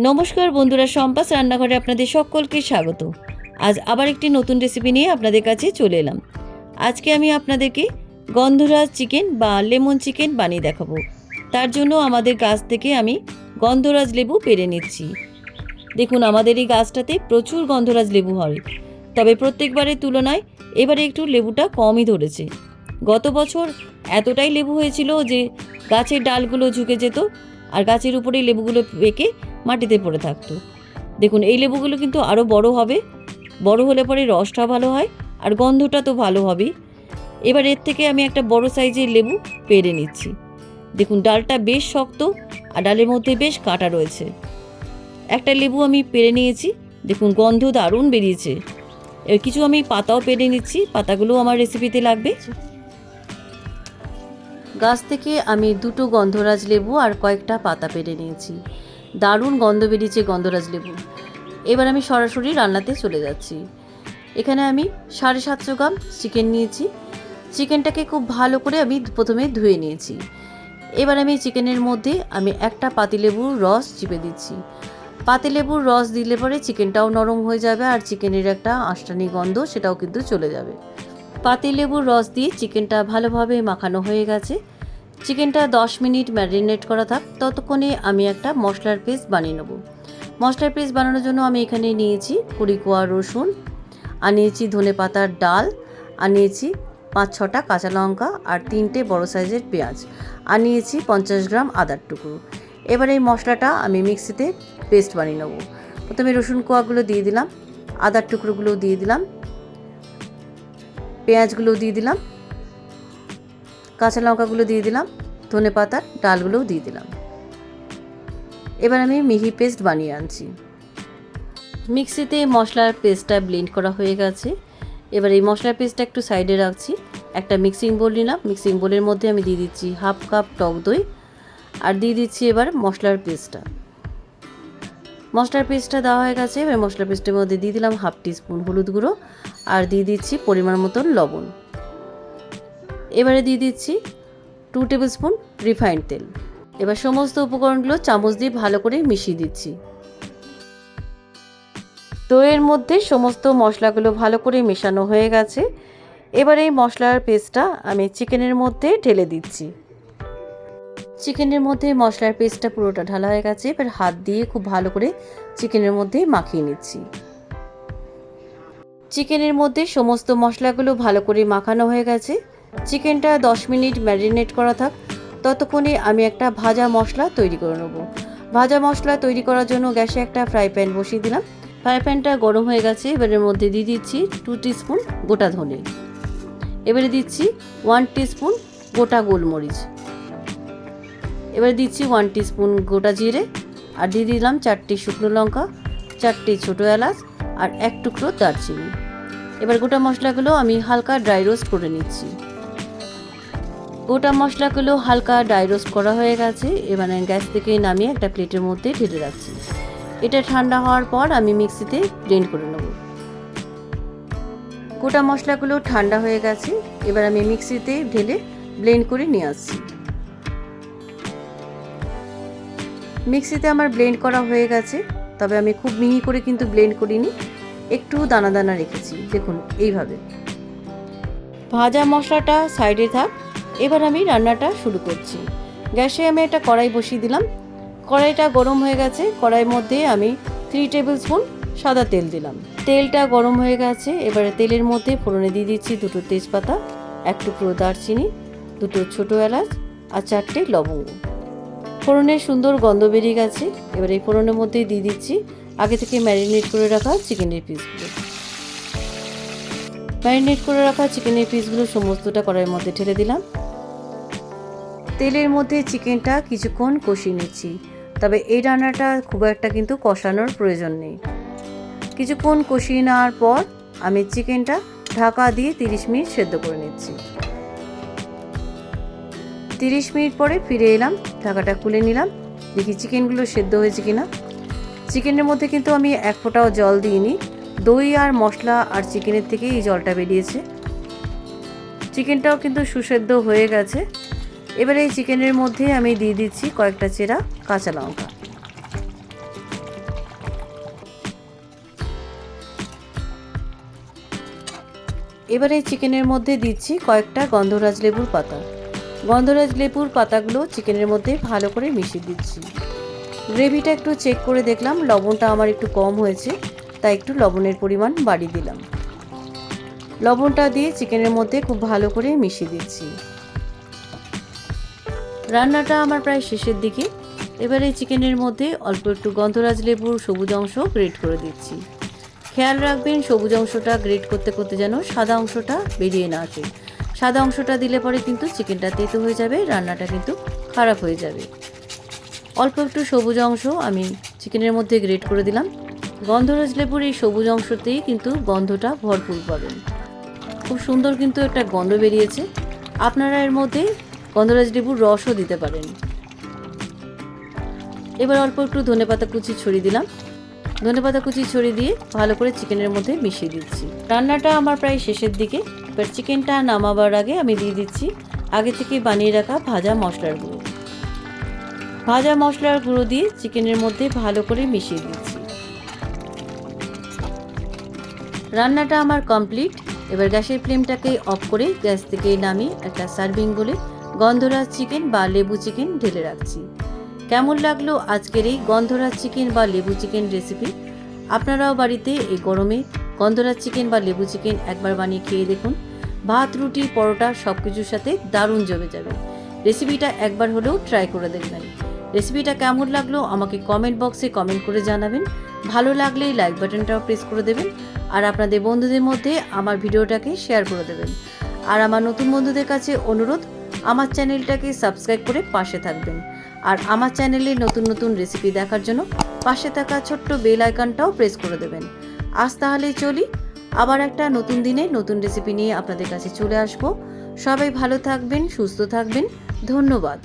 নমস্কার বন্ধুরা সম্পাস রান্নাঘরে আপনাদের সকলকে স্বাগত। আজ আবার একটি নতুন রেসিপি নিয়ে আপনাদের কাছে চলে এলাম। আজকে আমি আপনাদেরকে গন্ধরাজ চিকেন বা লেমন চিকেন বানিয়ে দেখাবো। তার জন্য আমাদের গাছ থেকে আমি গন্ধরাজ লেবু পেরে নিচ্ছি। দেখুন, আমাদের এই গাছটাতে প্রচুর গন্ধরাজ লেবু হয়। তবে প্রত্যেকবারের তুলনায় এবারে একটু লেবুটা কমই ধরেছে। গত বছর এতটাই লেবু হয়েছিল যে গাছের ডালগুলো ঝুঁকে যেত আর গাছের উপরেই লেবুগুলো পেকে মাটিতে পড়ে থাকতো। দেখুন, এই লেবুগুলো কিন্তু আরও বড় হবে। বড় হলে পরে রসটা ভালো হয়, আর গন্ধটা তো ভালো হবেই। এবার এর থেকে আমি একটা বড় সাইজের লেবু পেরে নিচ্ছি। দেখুন, ডালটা বেশ শক্ত, আর ডালের মধ্যে বেশ কাঁটা রয়েছে। একটা লেবু আমি পেরে নিয়েছি। দেখুন, গন্ধ দারুণ বেরিয়েছে। এবার কিছু আমি পাতাও পেরে নিচ্ছি। পাতাগুলো আমার রেসিপিতে লাগবে। গাছ থেকে আমি দুটো গন্ধরাজ লেবু আর কয়েকটা পাতা পেরে নিয়েছি। দারুণ গন্ধ বেরিয়েছে গন্ধরাজ লেবু এবার আমি সরাসরি রান্নাতে চলে যাচ্ছি। এখানে আমি সাড়ে সাতশো গ্রাম চিকেন নিয়েছি। চিকেনটাকে খুব ভালো করে আমি প্রথমে ধুয়ে নিয়েছি। এবার আমি চিকেনের মধ্যে আমি একটা পাতিলেবুর রস চিপে দিচ্ছি। পাতিলেবুর রস দিলে পরে চিকেনটাও নরম হয়ে যাবে আর চিকেনের একটা আষ্টানি গন্ধ সেটাও কিন্তু চলে যাবে। পাতিলেবুর রস দিয়ে চিকেনটা ভালোভাবে মাখানো হয়ে গেছে। চিকেনটা দশ মিনিট ম্যারিনেট করা থাক, ততক্ষণে আমি একটা মশলার পেস্ট বানিয়ে নেব। মশলার পেস্ট বানানোর জন্য আমি এখানে নিয়েছি কুড়ি কোয়া রসুন, আর নিয়েছি ধনে পাতার ডাল, আর নিয়েছি পাঁচ ছটা কাঁচা লঙ্কা, আর তিনটে বড় সাইজের পেঁয়াজ, আর নিয়েছি পঞ্চাশ গ্রাম আদার টুকরো। এবার এই মশলাটা আমি মিক্সিতে পেস্ট বানিয়ে নেব। প্রথমে রসুন কোয়াগুলো দিয়ে দিলাম, আদার টুকরোগুলো দিয়ে দিলাম পেঁয়াজগুলো দিয়ে দিলাম কাঁচা লঙ্কাগুলো দিয়ে দিলাম, ধনে পাতার ডালগুলোও দিয়ে দিলাম। এবার আমি মিহি পেস্ট বানিয়ে আনছি। মিক্সিতে মশলার পেস্টটা ব্লেন্ড করা হয়ে গেছে। এবার এই মশলার পেস্টটা একটু সাইডে রাখছি। একটা মিক্সিং বোল নিলাম। মিক্সিং বোলের মধ্যে আমি দিয়ে দিচ্ছি হাফ কাপ টক দই। আর দিয়ে দিচ্ছি এবার মশলার পেস্টটা। মশলার পেস্টটা দেওয়া হয়ে গেছে। এবার মশলার পেস্টের মধ্যে দিয়ে দিলাম হাফ টিস্পুন হলুদ গুঁড়ো। আর দিয়ে দিচ্ছি পরিমাণ মতন লবণ। এবারে দিয়ে দিচ্ছি টু টেবিল স্পুন রিফাইন্ড তেল। এবার সমস্ত উপকরণগুলো চামচ দিয়ে ভালো করে মিশিয়ে দিচ্ছি। দইয়ের মধ্যে সমস্ত মশলাগুলো ভালো করে মেশানো হয়ে গেছে। এবার এই মশলার পেস্টটা আমি চিকেনের মধ্যে ঢেলে দিচ্ছি। চিকেনের মধ্যে মশলার পেস্টটা পুরোটা ঢালা হয়ে গেছে। এবার হাত দিয়ে খুব ভালো করে চিকেনের মধ্যে মাখিয়ে নিচ্ছি। চিকেনের মধ্যে সমস্ত মশলাগুলো ভালো করে মাখানো হয়ে গেছে। চিকেনটা দশ মিনিট ম্যারিনেট করা থাক। ততক্ষণে আমি একটা ভাজা মশলা তৈরি করে নেব। ভাজা মশলা তৈরি করার জন্য গ্যাসে একটা ফ্রাই প্যান বসিয়ে দিলাম। ফ্রাই প্যানটা গরম হয়ে গেছে, এবারের মধ্যে দিয়ে দিচ্ছি টু স্পুন গোটা ধনে। এবারে দিচ্ছি ওয়ান স্পুন গোটা গোলমরিচ। এবারে দিচ্ছি ওয়ান স্পুন গোটা জিরে, আর দিয়ে দিলাম চারটি শুকনো লঙ্কা, চারটি ছোটো এলাচ, আর এক টুকরো দারচিনি। এবার গোটা মশলাগুলো আমি হালকা ড্রাই রোস্ট করে নিচ্ছি। গোটা মশলাগুলো হালকা ড্রাই রোস্ট করা হয়ে গেছে। এবার গ্যাস থেকে নামিয়ে একটা প্লেটের মধ্যে ঢেলে রাখছি। এটা ঠান্ডা হওয়ার পর আমি মিক্সিতে ব্লেন্ড করে নেব। গোটা মশলাগুলো ঠান্ডা হয়ে গেছে। এবার আমি মিক্সিতে ঢেলে ব্লেন্ড করে নিয়ে আসছি। মিক্সিতে আমার ব্লেন্ড করা হয়ে গেছে। তবে আমি খুব মিহি করে কিন্তু ব্লেন্ড করিনি। একটু দানা দানা রেখেছি। দেখুন, এইভাবে। ভাজা মশলাটা সাইডে থাক। এবার আমি রান্নাটা শুরু করছি। গ্যাসে আমি একটা কড়াই বসিয়ে দিলাম। কড়াইটা গরম হয়ে গেছে। কড়াইয়ের মধ্যে আমি থ্রি টেবিল স্পুন সাদা তেল দিলাম। তেলটা গরম হয়ে গেছে। এবারে তেলের মধ্যে ফোড়নে দিয়ে দিচ্ছি দুটো তেজপাতা, এক টুকরো দারচিনি, দুটো ছোটো এলাচ আর চারটে লবঙ্গ। ফোড়নের সুন্দর গন্ধ বেরিয়ে গেছে। এবার এই ফোড়নের মধ্যেই দিয়ে দিচ্ছি আগে থেকে ম্যারিনেট করে রাখা চিকেনের পিসগুলো। ম্যারিনেট করে রাখা চিকেনের পিসগুলো সমস্তটা কড়াইয়ের মধ্যে ঢেলে দিলাম। তেলের মধ্যে চিকেনটা কিছুক্ষণ কষিয়ে নিচ্ছি। তবে এই রান্নাটা খুব একটা কিন্তু কষানোর প্রয়োজন নেই। কিছুক্ষণ কষিয়ে নেওয়ার পর আমি চিকেনটা ঢাকা দিয়ে তিরিশ মিনিট সেদ্ধ করে নিচ্ছি। তিরিশ মিনিট পরে ফিরে এলাম, ঢাকাটা খুলে নিলাম। দেখি চিকেনগুলো সেদ্ধ হয়েছে কিনা। চিকেনের মধ্যে কিন্তু আমি এক ফোঁটাও জল দিইনি। দই আর মশলা আর চিকেনের থেকে এই জলটা বেরিয়েছে। চিকেনটাও কিন্তু সুসেদ্ধ হয়ে গেছে। এবারে এই চিকেনের মধ্যে আমি দিয়ে দিচ্ছি কয়েকটা চেরা কাঁচা লঙ্কা। এবারে এই চিকেনের মধ্যে দিচ্ছি কয়েকটা গন্ধরাজ লেবুর পাতা। গন্ধরাজ লেবুর পাতাগুলো চিকেনের মধ্যে ভালো করে মিশিয়ে দিচ্ছি। গ্রেভিটা একটু চেক করে দেখলাম, লবণটা আমার একটু কম হয়েছে, তাই একটু লবণের পরিমাণ বাড়িয়ে দিলাম। লবণটা দিয়ে চিকেনের মধ্যে খুব ভালো করে মিশিয়ে দিচ্ছি। রান্নাটা আমার প্রায় শেষের দিকে। এবারে চিকেনের মধ্যে অল্প একটু গন্ধরাজ লেবুর সবুজ অংশ গ্রেট করে দিচ্ছি। খেয়াল রাখবেন, সবুজ অংশটা গ্রেট করতে করতে যেন সাদা অংশটা বেরিয়ে না আসে। সাদা অংশটা দিলে পরে কিন্তু চিকেনটা তেতো হয়ে যাবে, রান্নাটা কিন্তু খারাপ হয়ে যাবে। অল্প একটু সবুজ অংশ আমি চিকেনের মধ্যে গ্রেট করে দিলাম। গন্ধরাজ লেবুর এই সবুজ অংশতেই কিন্তু গন্ধটা ভরপুর পাবেন। খুব সুন্দর কিন্তু একটা গন্ধ বেরিয়েছে। আপনারা এর মধ্যে গন্ধরাজ লেবুর রসও দিতে পারেন। এবার অল্প একটু ধনেপাতা কুচি ছড়িয়ে দিলাম। ধনেপাতা কুচি ছড়িয়ে দিয়ে ভালো করে চিকেনের মধ্যে মিশিয়ে দিচ্ছি। রান্নাটা আমার প্রায় শেষের দিকে। এবার চিকেনটা নামাবার আগে আমি দিয়ে দিচ্ছি আগে থেকে বানিয়ে রাখা ভাজা মশলার গুঁড়ো। ভাজা মশলার গুঁড়ো দিয়ে চিকেনের মধ্যে ভালো করে মিশিয়ে দিচ্ছি। রান্নাটা আমার কমপ্লিট। এবার গ্যাসের ফ্লেমটাকে অফ করে গ্যাস থেকে নামিয়ে একটা সার্ভিং বলে গন্ধরাজ চিকেন বা লেবু চিকেন ঢেলে রাখছি। কেমন লাগল আজকের এই গন্ধরাজ চিকেন বা লেবু চিকেন রেসিপি? আপনারাও বাড়িতে এই গরমে গন্ধরাজ চিকেন বা লেবু চিকেন একবার বানিয়ে খেয়ে দেখুন। ভাত, রুটি, পরোটা সব কিছুর সাথে দারুণ জমে যাবে। রেসিপিটা একবার হলেও ট্রাই করে দেখবেন। রেসিপিটা কেমন লাগল আমাকে কমেন্ট বক্সে কমেন্ট করে জানাবেন। ভালো লাগলে লাইক বাটনটাও প্রেস করে দেবেন। আর আপনাদের বন্ধুদের মধ্যে আমার ভিডিওটাকে শেয়ার করে দেবেন। আর আমার নতুন বন্ধুদের কাছে অনুরোধ আমার চ্যানেলটাকে সাবস্ক্রাইব করে পাশে থাকবেন। আর আমার চ্যানেলে নতুন নতুন রেসিপি দেখার জন্য পাশে থাকা ছোট্ট বেল আইকনটাও প্রেস করে দেবেন। আজ তাহলে চলি। আবার একটা নতুন দিনে নতুন রেসিপি নিয়ে আপনাদের কাছে চলে আসব। সবাই ভালো থাকবেন, সুস্থ থাকবেন। ধন্যবাদ।